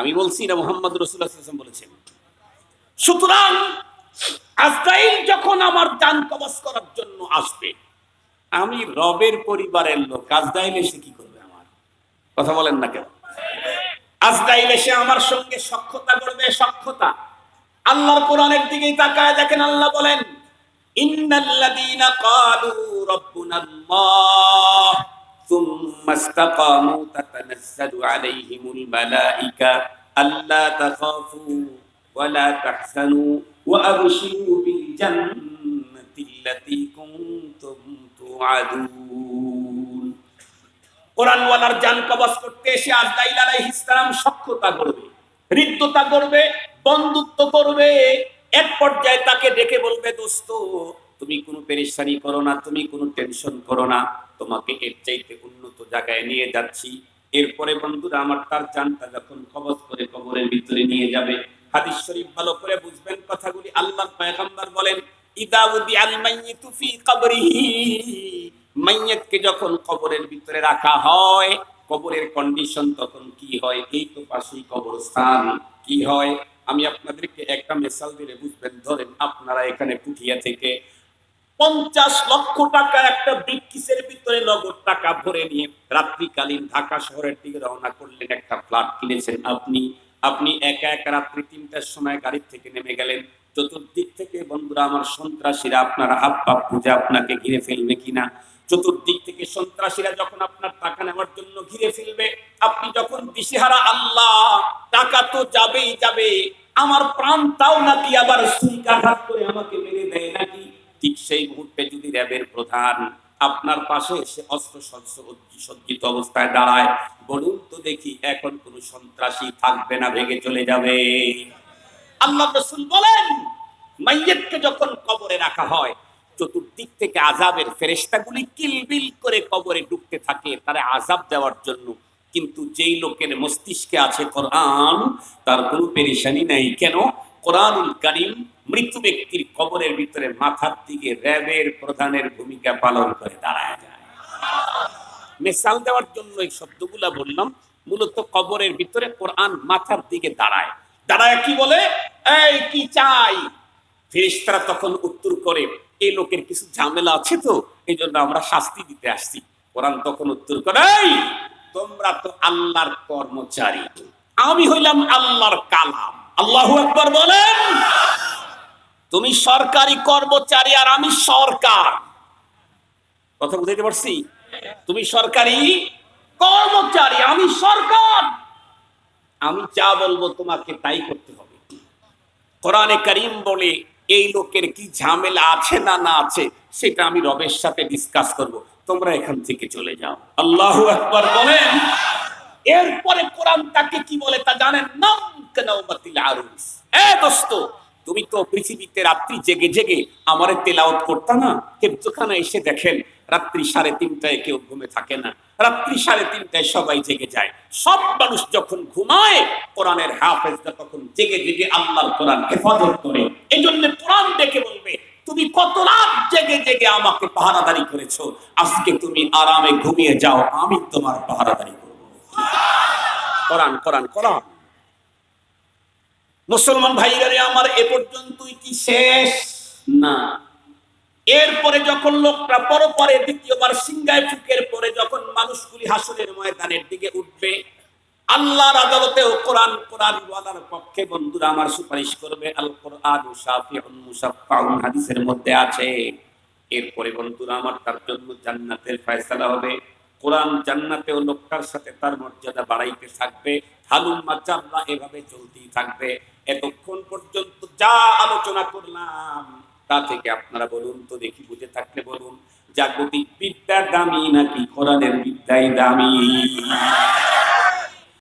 আমি বলছি না, মোহাম্মদ রসুল্লাহ বলেছেন। সুতরাং আজরাইল যখন আমার যান কবজ করার জন্য আসবে, আমি রবের পরিবারের লোক, আজরাইল এসে কি করবে আমার? কথা বলেন না কেন? আজরাইল এসে আমার সঙ্গে সক্ষতা করবে সক্ষতা আল্লাহর কোরআনের দিকেই তাকায় দেখেন, আল্লাহ বলেন, ইন্নাল্লাযীনা ক্বালু রাব্বুনাল্লাহ। ثم استقاموا تتنزل عليهم الملائكة ألا تخافوا ولا تحزنوا وأبشروا بالجنة التي كنتم توعدون কোরআনওয়ালার জান কবজ করতে এসে আজরাইল আলাইহিস সালাম সক্ষতা করবে হৃদ্যতা করবে বন্ধুত্ব করবে এক পর্যায়ে তাকে ডেকে বলবে, দোস্ত, তুমি কোনো পেরেশানি করো না, তুমি কোনো টেনশন করো না। তোমাকে এর চাইতে উন্নত জায়গায় নিয়ে যাচ্ছি। এরপরে বন্ধুরা, আমার তার জানটা যখন কবজ করে কবরের ভিতরে নিয়ে যাবে। হাদিস শরীফ ভালো করে বুঝবেন কথাগুলি। আল্লাহর পয়গম্বর বলেন, ইদা উদি আল মাইয়িতু ফি কবরিহি। মাইয়াতকে যখন কবরের ভিতরে রাখা হয়, কবরের কন্ডিশন তখন কি হয়? এই তো পাশেই কবরস্থান। কি হয়? আমি আপনাদেরকে একটা মেসাল দিলে বুঝবেন, ধরেন আপনারা এখানে পুঠিয়া থেকে পঞ্চাশ লক্ষ টাকা একটা ব্রিকিসের ভিতরে নগদ টাকা ভরে নিয়ে রাত্রিকালীন ঢাকা শহরের দিকে রওনা করলেন, একটা ফ্ল্যাট কিনেছেন। আপনি আপনি একা একা রাত্রি তিনটার সময় গাড়ি থেকে নেমে গেলেন। চতুর্দিক থেকে, বন্ধুরা, আমার সন্ত্রাসীরা আপনার হাত পাপ খুঁজে আপনাকে ঘিরে ফেলবে কিনা? চতুর্দিক থেকে সন্ত্রাসীরা যখন আপনার টাকা নেওয়ার জন্য ঘিরে ফেলবে আপনি যখন দিশেহারা আল্লাহ, টাকা তো যাবেই যাবে, আমার প্রাণটাও নাকি আবার সুইকাঘাত করে আমাকে মেরে দেয় নাকি? ঠিক সেই মুহূর্তে যদি র্যাবের প্রধান আপনার পাশে এসে অস্ত্র সজ্জিত অবস্থায় দাঁড়ায়, বলুন তো দেখি এখন কোন সন্ত্রাসী থাকবে না, ভেঙে চলে যাবে। আল্লাহ রসুল বলেন, মাইয়াতকে যখন কবরে রাখা হয়, চতুর্দিক থেকে আজাবের ফেরেস্তাগুলি কিলবিল করে কবরে ঢুকতে থাকে, তারা আজাব দেওয়ার জন্য কিন্তু যেই লোকের মস্তিষ্কে আছে কোরআন, তার কোনো পেরেশানি নাই। কেন? কোরআনুল করিম মৃত্যু ব্যক্তির কবরের ভিতরে মাথার দিকে র্যাবের প্রধানের ভূমিকা পালন করে। দাঁড়ায় যায়। দেওয়ার জন্য এই শব্দগুলা বললাম, মূলত কবরের ভিতরে কোরআন মাথার দিকে দাঁড়ায়। দাঁড়ায় কি বলে? এই, কি চাই? ফেরেশতারা তখন উত্তর করে, এই লোকের কিছু ঝামেলা আছে তো এই জন্য আমরা শাস্তি দিতে আসছি। কোরআন তখন উত্তর করে তোমরা তো আল্লাহর কর্মচারী। আমি হইলাম আল্লাহর কালাম। আল্লাহু আকবার বলেন, তুমি সরকারি কর্মচারী আর আমি সরকার। কথা বুঝাইতে পারছি? তুমি সরকারি কর্মচারী, আমি সরকার। আমি যা বলব তোমাকে তাই করতে হবে। কোরআনে করিম বলে, এই লোকের কি ঝামেলা আছে না না আছে? সেটা আমি রবের সাথে ডিসকাস করব। তোমরা এখান থেকে চলে যাও। আল্লাহু আকবার বলেন, এরপরে কোরআন তাকে কি বলে তা জানেন? নাম কানাউমাতিল আরুস। এ দোস্ত, তুমি তো পৃথিবীতে রাত্রি জেগে জেগে আমারে তেলাওয়াত করতা না? হেফজখানা এসে দেখেন, রাত্রি সাড়ে তিনটায় কেউ ঘুমে থাকে না। রাত্রি সাড়ে তিনটায় সবাই জেগে যায়। সব মানুষ যখন ঘুমায়, কোরআনের হাফেজরা তখন জেগে জেগে আল্লাহর কোরআন হেফাজত করে। এই জন্য কোরআন দেখে বলবে তুমি কত রাত জেগে জেগে আমাকে পাহারাদারি করেছ? আজকে তুমি আরামে ঘুমিয়ে যাও, আমি তোমার পাহারাদারি করব। কোরআন কোরআন কোরআন। মুসলমান ভাইরা আমার এ পর্যন্তই কি শেষ? না। এরপরে যখন লোকটা পরপরে দ্বিতীয়বার সিংগায় ফুকের পরে যখন মানুষগুলি হাসরের ময়দানের দিকে উঠবে আল্লাহর আদালতেও কোরআন কোরআন ওয়ালার পক্ষে বন্ধুরা আমার সুপারিশ করবে। আল কোরআন শাফিউন মুসাফফাউন হাদিসের মধ্যে আছে। এরপরে বন্ধুরা আমার তার জন্য জান্নাতের ফয়সালা হবে। কোরআন জান্নাতেও লোকটার সাথে তার মর্যাদা বাড়াইতে থাকবে। হালুম মাজাল্লা এভাবে চলতেই থাকবে। এতক্ষণ পর্যন্ত যা আলোচনা করলাম, তা থেকে আপনারা বলুন তো, দেখি বুঝে থাকলে বলুন, জাগতিক বিদ্যা দামি নাকি কোরআনের বিদ্যাই দামি?